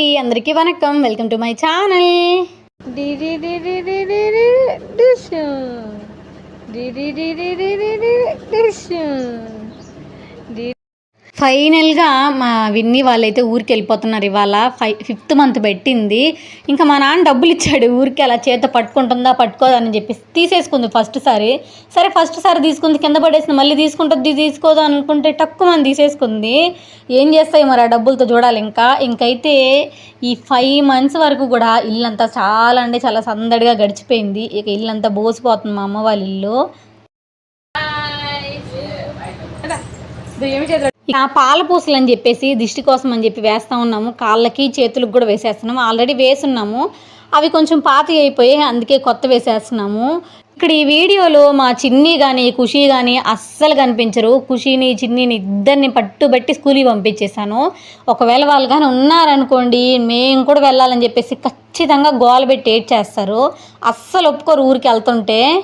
అండి అందరికీ వనకం వెల్కమ్ టు మై ఛానల్ ఫైనల్గా మా విన్ని వాళ్ళైతే ఊరికి వెళ్ళిపోతున్నారు ఇవాళ. ఫై ఫిఫ్త్ మంత్ పెట్టింది. ఇంకా మా నాన్న డబ్బులు ఇచ్చాడు ఊరికి అలా చేత పట్టుకుంటుందా పట్టుకోదా అని చెప్పి తీసేసుకుంది ఫస్ట్ సారి. సరే ఫస్ట్ సారి తీసుకుంది కింద పడేసింది మళ్ళీ తీసుకుంటుంది తీసుకోదు అనుకుంటే తక్కువ మంది తీసేసుకుంది. ఏం చేస్తాయి మరి ఆ డబ్బులతో చూడాలి ఇంకా. ఇంకైతే ఈ ఫైవ్ మంత్స్ వరకు కూడా ఇల్లంతా చాలా అంటే చాలా సందడిగా గడిచిపోయింది. ఇక ఇల్లంతా బోసిపోతుంది మా అమ్మ వాళ్ళ ఇల్లు. ఆ పాల పూసలు అని చెప్పేసి దిష్టి కోసం అని చెప్పి వేస్తూ ఉన్నాము. కాళ్ళకి చేతులకు కూడా వేసేస్తున్నాము. ఆల్రెడీ వేసున్నాము. అవి కొంచెం పాత అయిపోయి అందుకే కొత్త వేసేస్తున్నాము. ఇక్కడ ఈ వీడియోలో మా చిన్ని కానీ ఖుషి కానీ అస్సలు కనిపించరు. ఖుషిని చిన్నిని ఇద్దరిని పట్టుబట్టి స్కూల్కి పంపించేశాను. ఒకవేళ వాళ్ళు కానీ ఉన్నారనుకోండి మేము కూడా వెళ్ళాలని చెప్పేసి ఖచ్చితంగా గోల పెట్టి ఏడ్ చేస్తారు అస్సలు ఒప్పుకోరు ఊరికి వెళ్తుంటే.